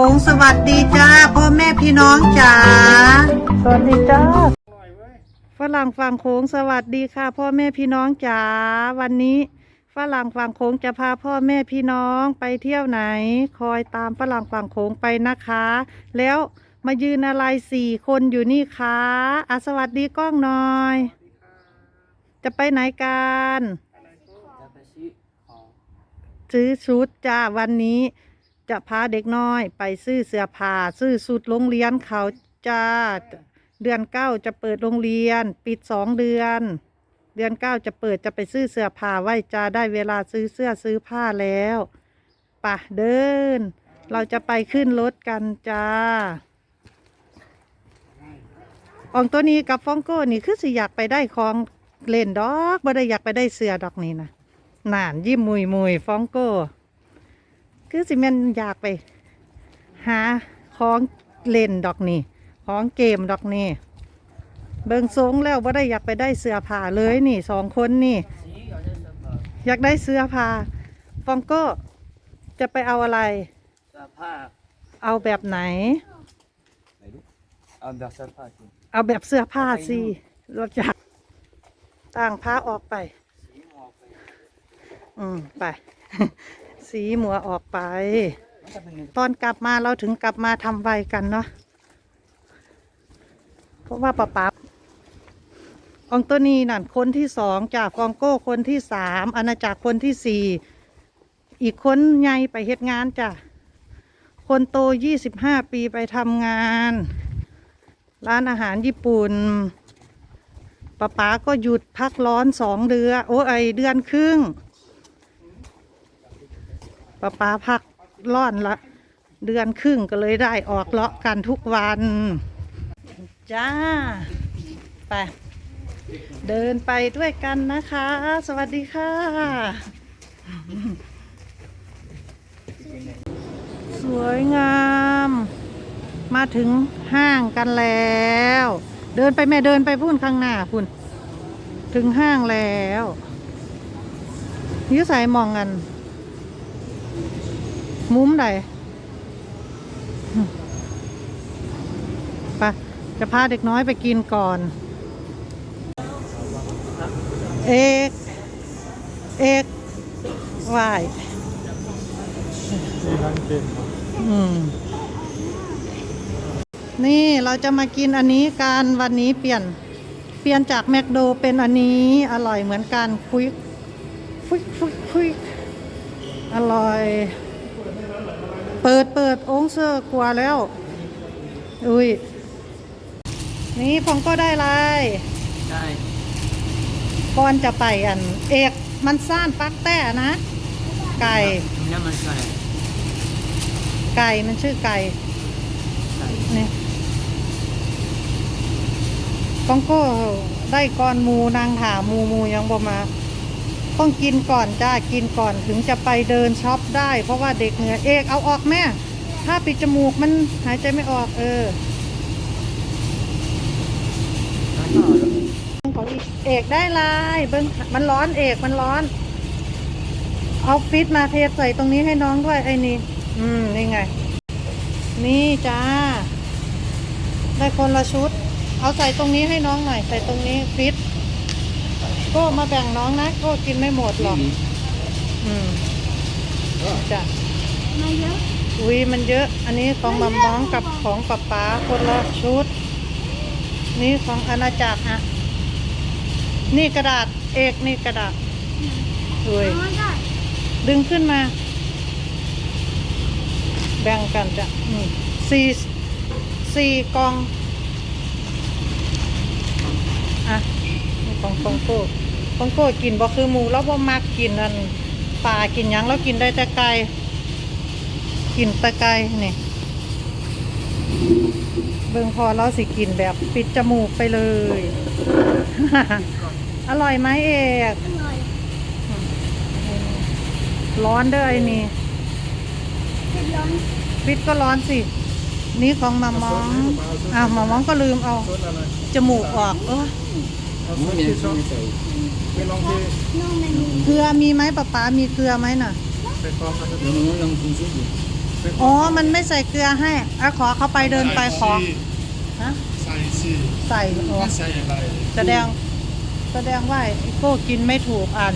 ค้งสวัสดีจ้าพ่อแม่พี่น้องจ๋าสวัสดีจ้าฝรั่งฝั่งโค้งสวัสดีค่ะ พ่อแม่พี่น้องจ๋าวันนี้ฝรั่งฝั่งโค้งจะพาพ่อแม่พี่น้องไปเที่ยวไหน คอยตามฝรั่งฝั่งโค้งไปนะคะ แล้วมายืนอะไรสี่คนอยู่นี่คะอะสวัสดีกล้องหน่อย จะไปไหนกันจะไปซื้อของซื้อชุดจ้าวันนี้ จะพาเด็กน้อย ไปซื้อเสื้อผ้าซื้อชุดโรงเรียนเขาจ้าเดือนเก้าจะเปิดโรงเรียน ปิดสองเดือน เดือนเก้าจะเปิดจะไปซื้อเสื้อผ้าไว้จ้าได้เวลาซื้อเสื้อซื้อผ้าแล้วป่ะเดิน เราจะไปขึ้นรถกันจ้าอองตัวนี้กับฟองโก้นี่คือสิอยากไปได้ของเล่นดอกบ่ได้อยากไปได้เสื้อดอกนี่นะนานยิ้มมุยมุยฟองโก้ คือสิแม่นอยากไป หาของเล่นดอกนี่ของเกมดอกนี่เบิงทรงแล้วว่าได้อยากไปได้เสื้อผ้าเลยนี่สองคนนี่สีอยากได้เสื้อผ้าอยากได้เสื้อผ้าฟองโก้จะไปเอาอะไร เสื้อผ้าเอาแบบไหนไม่รู้เอาแบบเสื้อผ้าสิเอาแบบเสื้อผ้าสิเราจะต่างผ้าออกไปสีหมอกไปอืม ไป สีหมัวออกไป ตอนกลับมาเราถึงกลับมาทำไวกันเนาะเพราะว่าป๊าป๊าอองตัวนี้นั่นคนที่สองจากฟองโก้คนที่สามอาณาจักรคนที่สี่อีกคนใหญ่ไปเฮ็ดงานจ้ะคนโตยี่สิบห้าปีไปทำงาน ร้านอาหารญี่ปุ่นป๊าป๊าก็หยุดพักร้อนสองเดือนโอ้ไอเดือนครึ่ง ป้าป้าพักร้อนละ เดือนครึ่งก็เลยได้ออกเลาะกันทุกวัน จ้า ไป เดินไปด้วยกันนะคะ สวัสดีค่ะ สวยงาม มาถึงห้างกันแล้ว เดินไปแม่เดินไปพุ่นข้างหน้าพุ่นถึงห้างแล้วยิ้ใส่มองกัน มุ้มใดไปจะพาเด็กน้อยไปกินก่อน เอกเอกไหวายอืมนี่เราจะมากินอันนี้กันวันนี้เปลี่ยนเปลี่ยนจากแมคโดเป็นอันนี้อร่อยเหมือนกันคุยคุยคุยคุยอร่อย เปิดเปิดองค์เซอร์กลัวแล้ว อุ้ย นี่ผมก็ได้ไรใช่ก่อนจะไปอัน เอกมันซ่านปักแต้นะ ไก่น้ำมันใส่ไก่มันชื่อไก่ใส่นี่ฟองก็ได้ก่อนหมูนางถามมูมูยังบ่มา ต้องกินก่อนจ้ากินก่อนถึงจะไปเดินช็อปได้ เพราะว่าเด็กเหนือเอกเอาออกแม่ถ้าปิดจมูกมันหายใจไม่ออกเออแล้วก็ของอีกเอกได้ลายเบิ้งมันร้อนเอกมันร้อน เอาฟิตมาเทใส่ตรงนี้ให้น้องด้วยไอ้นี่ อืมนี่ไง นี่จ้า ได้คนละชุด เอาใส่ตรงนี้ให้น้องหน่อย ใส่ตรงนี้ฟิต ก็มาแบ่งน้องนะโก็กินไม่หมดหรอก อืมจ้ะมาเยอะอุ้ยมันเยอะ อันนี้ของมัมมองกับของป๊าป๊าคนละชุด นี่ของอาณาจักรฮะ นี่กระดาษเอกนี่กระดาษอุ้ยเอาไม่ได้ดึงขึ้นมา แบ่งกันจ้ะนี่สี่สี่กอง อะนี่ของฟองโก้ ฟองโก้กินบ่คือหมูแล้วบ่มักกินอันปลากินยังแล้วกินได้แต่ไก่กินแต่ไก่นี่เบิ่งพอเราสิกินแบบปิดจมูกไปเลย อร่อยไหมเอกร้อนเด้อไอ้นี่เผ็ดก็ร้อนสิ นี่ของมามองอะมามองก็ลืมเอา จมูกออกเออ ไม่มีน้ำไม่ใส่น้องมันมีเกลือมีไหมป๊าป๊ามีเกลือไหมน่ะลองลองกินซุปดูอ๋อมันไม่ใส่เกลือให้อะขอเขาไปเดินไปขอฮะใส่สิใส่อ๋อ ไม่ใส่อะไรแสดงแสดงว่าไอโก้กินไม่ถูกอัน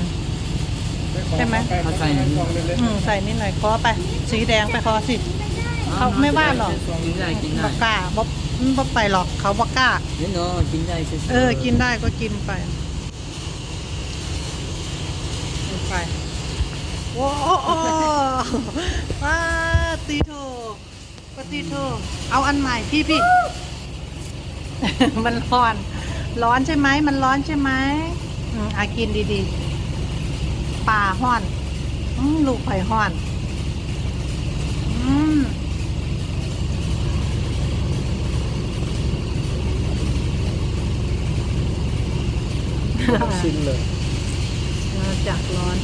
ใช่ไหม เขาใส่ในซองเล็กอืมใส่นิดหน่อยขอไป สีแดงไปขอสิ เขาไม่ว่าหรอก กินได้กินได้บอกกล้าบอกบอกไปหรอกเขาบอกกล้า เดี๋ยวเนาะกินได้ซื่ๆเออ กินได้ก็กินไปกิน ไปโอ้โอ้โอ้ปาติโทปาติโทเอาอันใหม่พี่พี่ มันร้อน ร้อนใช่ไหม มันร้อนใช่ไหมอืมอากินดีๆ ป่าห้อนอืมลูกไผ่ห้อนอืมๆชิมเลยมา จากร้อน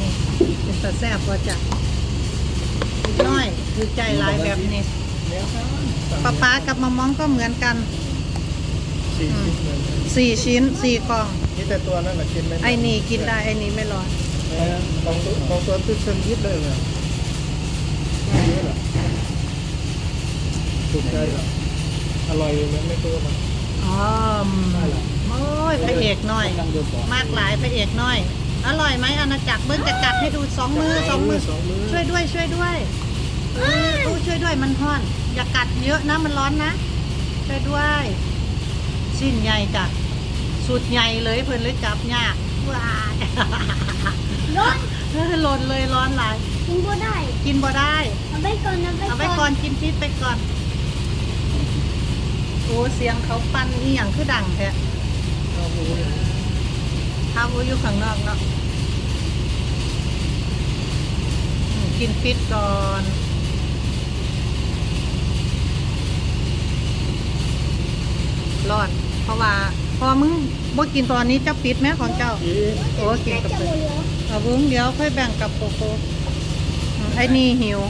นี่เป็นตะแซ่บกว่าจากอีกน้อยคือใจร้ายแบบนี้ป้าป๊ากับมะม่องก็เหมือนกันสี่ชิ้นเลยสี่ชิ้นสี่กล่อง นี่แต่ตัวนั่นแหละกินไม่ไอ้นี่กินได้ไอ้นี่ไม่ร้อนเออของตัวของตัวตึ้งเส้นยิดเลยเนี่ยไม่เยอะหรอถูกใจเหรออร่อยไหมไม่ตัวมันอ๋อม โอ้ยพระเอกน้อยกำลังดูก่อนมากหลายพระเอกน้อย อร่อยไหมอาณาจักรเบิ้งจะกัดให้ดูสองมือสองมือสองมือช่วยด้วยช่วยด้วยเออตู้ช่วยด้วยมันร้อน อย่ากัดเยอะนะมันร้อนนะ ช่วยด้วย สิ้นใหญ่จ้ะสุดใหญ่เลยเพิ่นเลยจับยากว้ายร้อนเออหล่นเลยร้อนหลาย กินบ่ได้ กินบ่ได้ เอาไว้ก่อนเอาไว้เอาไว้ก่อนกินพิษไปก่อนโอ้เสียงเขาปั้นนี่อย่างคือดังแท้ ข้าวอยู่ข้างนอกเนาะกินฟิตก่อนรอด เพราะว่า พอมึงบ่กินตอนนี้จ้าปิดไหมของเจ้า โอ้กินกับเปหมนดแล้วเอาบุ้งเดี๋ยวค่อยแบ่งกับโกโก้ไอ้นี่หิว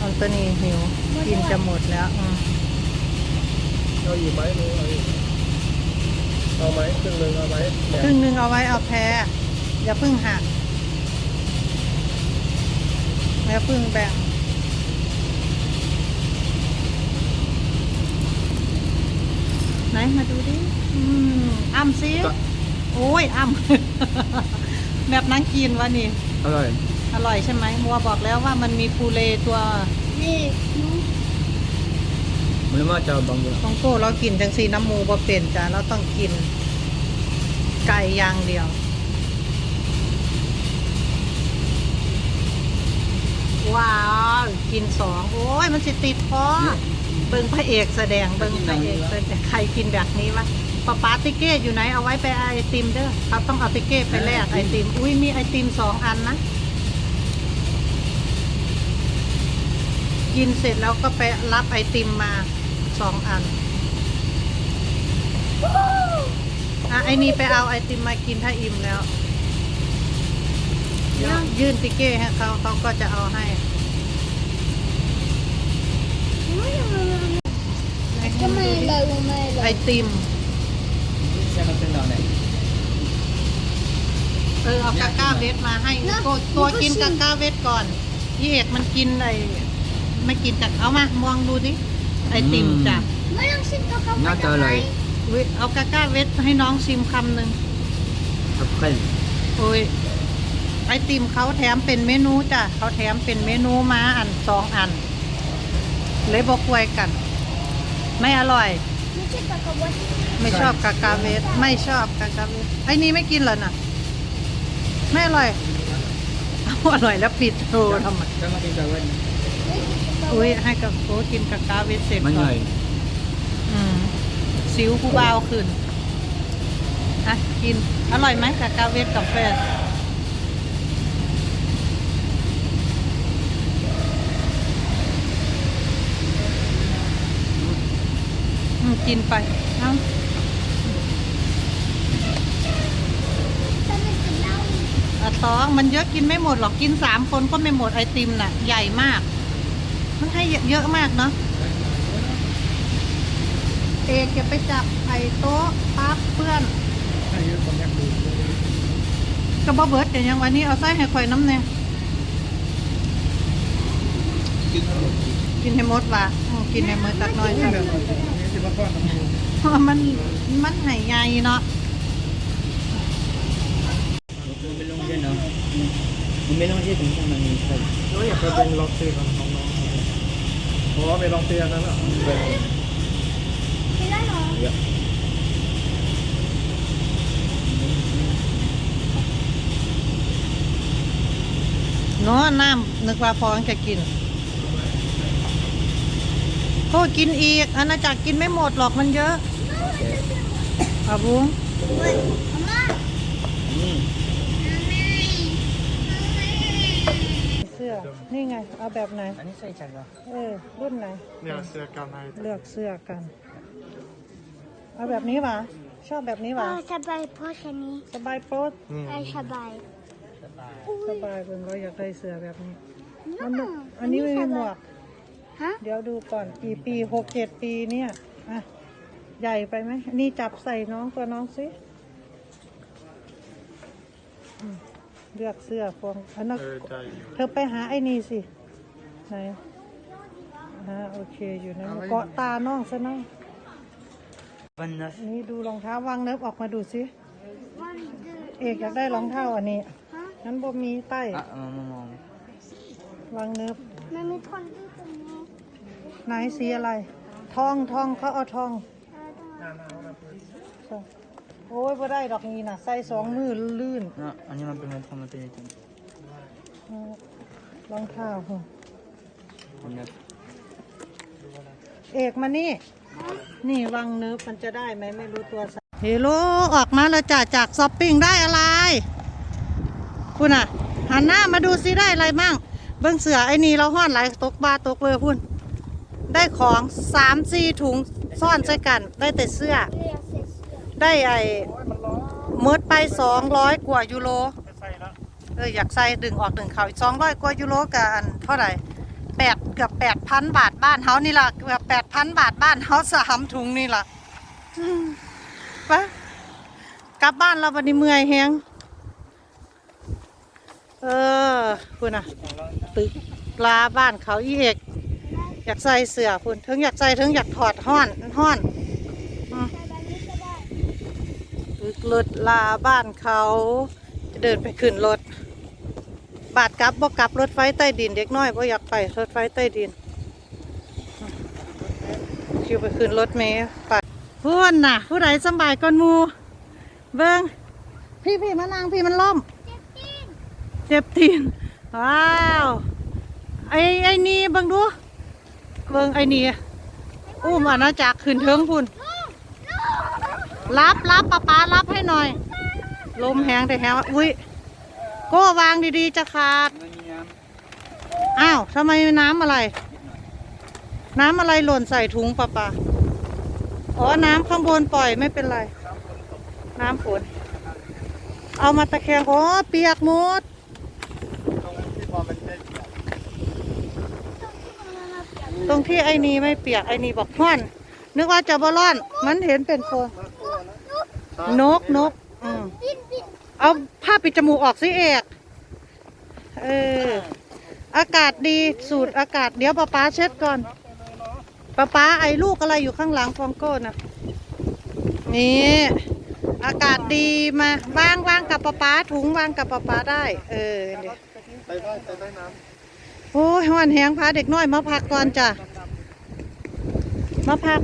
อันตัวนี้หิว กินจะหมดแล้ว อืมเอาอยู่ไหมหนูเอาย เอาไหมครึ่งหนึ่งเอาไหมแหนครึ่มงหนึ่งเอาไว้เอาแพ้อย่าเพิ่งหักอย่าเพิ่งแบ่งไหนมาดูดิอืมอ้ำซิโอ้ยอ้ำแบบนังกินวะนี่ อร่อย อร่อยใช่ไหมมัวบอกแล้วว่ามันมีปูเลตัว นี่หนู มันว่าจะบางอย่างต้องโก้เรากินจังสีน้ำหมูบ่เป็นจ้ะเราต้องกิน ไก่อย่างเดียวว้าวกินสองโอ้ยมันสิติดคอเบิ่งพระเอกแสดงเบิ่งพระเอกแสดงใครกินแบบนี้วะป้าป๊าติเก้อยู่ไหนเอาไว้ไปไอติมเด้อเขาต้องเอาติเก้ไปแลกไอติม อุ้ยมีไอติมสองอันนะ กินเสร็จแล้วก็ไปรับไอติมมาสองอันอะไอ้นี่ไปเอาไอติมมากินถ้าอิ่มแล้วเดี๋ยวยื่นติเก้ให้เขาเขาก็จะเอาให้ทำไมเลยทำไมเลไอยติมใช่มันเป็นดอกไหนเออเอากาก้าเวทมาให้ตัวตัวกินกาก้าเวทก่อนพี่เอกมันกินไอ ไม่กินจากเอามามองดูดิไอติมจ้ะไม่ต้องชิมกับเขาน่าจะอร่อย อุ๊ยเอากาก้าเวทให้น้องชิมคำหนึ่งครับเค็มโอ้ยไอติมเขาแถมเป็นเมนูจ้ะเขาแถมเป็นเมนูมาอันสองอัน เลยบอกควยกัน ไม่อร่อย ไม่ใช่กับเขาว่าไม่ชอบกากาเวทไม่ชอบกากาเวทไอ้นี่ไม่กินเหรอน่ะ ไม่อร่อยเอาอร่อยแล้วปิดโทรทำไมจะมากินกับเว้น อุ้ยให้กับโอ้กินกากาเวทเสร็จมันก่ออร่อนยอืมสิวผู้บ่าวขึ้นอะกิน อร่อยไหมกากาเวทกับแฟนอืมกินไปเอ้าจะไม่กินเหล้าอะตองมันเยอะกินไม่หมดหรอกกินสามคนก็ไม่หมดไอติมน่ะ ใหญ่มาก มันให้เยอะมากเนาะเอกจะไปจับไอ้โต๊ะปั๊บเพื่อนให้เยอะคนอยากระบอเบิร์ดเดี๋ยวยังวันนี้เอาไส้ให้ข่อยน้ำเนี่ยกินให้หมดว่ะกินให้หมดจักน่อยจ้ะนี่สิบก้อนน้ำมูเพราะมันมันใหายใหญ่เนาะมันไม่ลงเช่นเนาะไม่ลงเช่นถึงถ้ามันมีใครแล้วอยากไปเป็นล็อกเตียของน้อง ๆเพราะว่าไปล็อกเตียนั่นแหละเป็นกินแล้วเหรอเยอะเนาะน้ำนึกว่าพอจะกินโอ้กินอีกอาณาจักรกินไม่หมดหรอกมันเยอะอาบุ้งอาม่ สื้อ นี่ไง เอาแบบไหน อันนี้ใส่จังเหรอเออ รุ่นไหนเนี่ยเสื้อกำไนเลือกเสื้อกัน เอาแบบนี้วะชอบแบบนี้พ่อวะสบายพ่อแค่นี้สบายโป๊ดไอสบาย สบายเพิ่นก็อยากได้เสื้อแบบนี้น้มันไม่อันนี้ไม่มีหมวกฮะเดี๋ยวดูก่อนกี่ปีหกเจ็ดปีเนี่ยอะใหญ่ไปไหมอันนี่จับใส่น้องตัวน้องสิอืม เลือกเสื้อพวงอันนั้นเออใจอยู่เธอไปหาไอ้นี่สิ ไหนอ่าโอเคอยู่นะเกาะตาน้องซะน้องวันนั้นอันนี่ดูรองเท้าวางเนิบออกมาดูสิวันดูเอกอยากได้รองเท้าอันนี้ฮะงั้นบ่มีใต้อะมามามองวางเนิบมันมีคนดูตรงนี้ไหนสีอะไร ทองทองเขาเอาทองเออตรง โอ้ยบ่ได้ดอกนี้นะใส่สองมือลื่นเนาะอันนี้มันเป็นมันทำมันเป็นยังไงอืมรองเท้าหงผมเนี่ยเอกมานี่ นี่วางเนิบมันจะได้ไหมไม่รู้ตัวสัเฮโลออกมาแล้วจ้ะจากช้อปปิ้งได้อะไร คุณอะ หันหน้ามาดูซิได้อะไรมั่ง เบิ้งเสือไอ้นี่เราห้อนไหลายตกบาตกเบอร์พุ่น ได้ของสามสี่ถุงซ่อนใส่กัน ได้แต่เสื้อ ได้ไอ้หมดไปสองร้อยกว่ายูโรเอออยากใส่ดึงออกดึงเขาสองร้อยกว่ายูโรกับอันเท่าไหร่แปดเกือบแปดพันบาทบ้านเฮานี่ล่ะเกือบแปดพันบาทบ้านเฮาสามถุงนี่ล่ะอืมไปกลับบ้านเราวันนี้เมื่อยแฮงเออคุณน่ะตึกลาบ้านเขาอีเอกอยากใส่เสื้อคุณถึงอยากใส่ถึงอยากถอดห้อนห้อนอืม ใส่แบบนี้ก็ได้ ตึก รถลาบ้านเขา จะเดินไปขึ้นรถ บาดกลับบ่กลับรถไฟใต้ดิน เด็กน้อยบ่อยากไปรถไฟใต้ดินคิวไปขึ้นรถเมล์ไปพูนน่ะ ผู้ใดสบายก่อนมูเบิงพี่พี่มานั่งพี่มันล่มเจ็บตีนเจ็บตีนว้าวไอ้ไอ้นี่เบิ่งดูเบิ่งไอ้นี่อุ้มอาณาจักรขึ้นเทิงพุ่น รับรับป้าป้ารับให้หน่อย ลมแหงแต่แหงอุ้ยก็วางดีๆจะขาด อ้าวทำไมน้ำอะไร น้ำอะไรหล่นใส่ถุงป้าป้าอ๋อ น้ำข้างบนปล่อยไม่เป็นไร น้ำฝน เอามาตะแคงอ๋อเปียกหมดตรงที่ไอ้นี่ไม่เปียกไอ้นี่บอกห้อน นึกว่าจะบอลอน มันเห็นเป็นโฟน นกนกอืมเอาผ้าปิดจมูกออกสิเอกเออ อากาศดีสูดอากาศเดี๋ยวป้าป๊าเช็ดก่อนป้าป๊าไอ้ลูกอะไรอยู่ข้างหลังฟองโก้นะนี่อากาศดีมาวางวางกับป้าป๊าถุงวางกับป้าป๊าได้ เออเดี๋ยวใส่ได้ใส่ได้น้โอ้ยวันแหงพาเด็กน้อยมาพักก่อนจ้ะมาพัก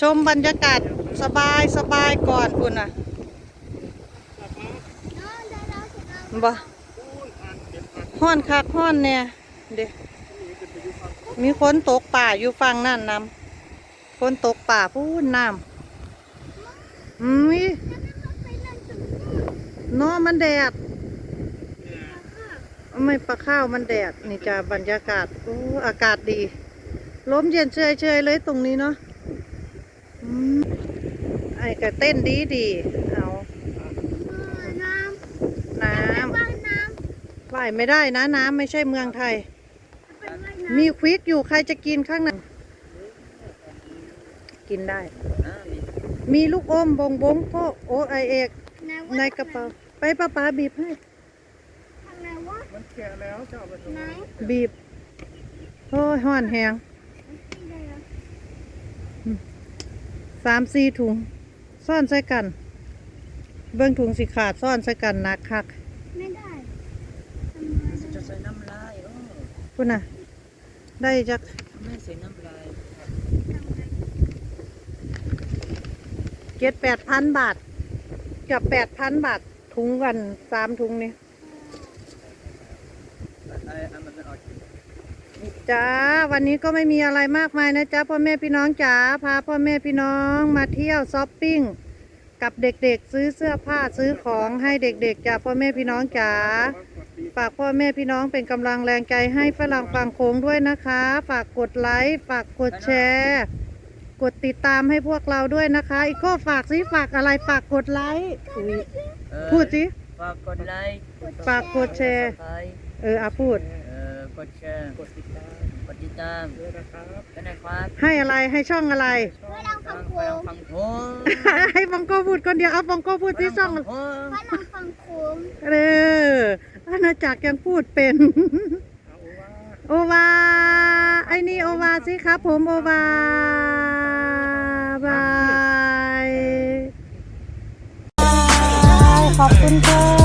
ชมบรรยากาศสบายสบายก่อนคุณน่ะบ่ห้อนคักห้อนเนี่ยเด็มีคนตกป่าอยู่ฝั่งนั่นนำคนตกป่าพูนน้ำอืมนาะมันแดดไม่ปลาข้าวมันแดดนี่จะบรรยากาศโอ้อากาศดีลมเย็นเฉยๆเลยตรงนี้เนาะ ไอ้ก็เต้นดีดีๆเอาเออน้น้ำว่ายน้ำว่ายไม่ได้นะน้ำไม่ใช่เมืองไทยำเป็นว่ายน้มีควิกอยู่ใครจะกินข้างในกินได้ำอ่ามีมีลูกอมบงบงก็โอ้ไอเอกำไหนวในกระเป๋า ไปป้าป๋าบีบให้ทางไหนวะำมันแก่แล้วจะเอาไปตรงไหนบีบโอ้ยห้อนแหงที่ได้แล้ว สามสี่ถุง ซ่อนใส่กัน เบื้องถุงสิขาดซ่อนใส่กันหนักคักไม่ได้ทำไมจะใส่น้ำลายโอ้พุ่นน่ะ ได้จักไม่ใส่น้ำลายเจ็ดแปดพันบาทเกับแปดพันบาท ถุงกันสามถุงนี่ จ้าวันนี้ก็ไม่มีอะไรมากมายนะจ๊ะพ่อแม่พี่น้องจ๋าพาพ่อแม่พี่น้องมาเที่ยวช้อปปิ้งกับเด็กๆ ซื้อเสื้อผ้าซื้อของให้เด็กๆจ้าพ่อแม่พี่น้องจ๋าฝากพ่อแม่พี่น้องเป็นกำลังแรงใจให้ฝรั่งฟังโค้งด้วยนะคะ ฝากกดไลค์ฝากกดแชร์ กดติดตามให้พวกเราด้วยนะคะอีกก็ฝากสิฝากอะไรฝากกดไลค์อุ๊ยพูดสิฝากกดไลค์ฝากกดแชร์ไลค์เอออาพูดเอ่อ กดแชร์กดติดตามกดติดตามด้วยนะครับกันนะครับให้อะไรให้ช่องอะไร ฝรั่งฟัฟังงโค้งฟังโพงให้บองโก้พูดคนเดียวเอาบองโก้พูดที่ช่องฟัโพงฝรั่งฟังโค้งเอออาณาจักรยังพูดเป็นเอาว่าโอวาไอ้นี่โอวาสิครับ ผมโอวาบาย ขอบคุณค่ะ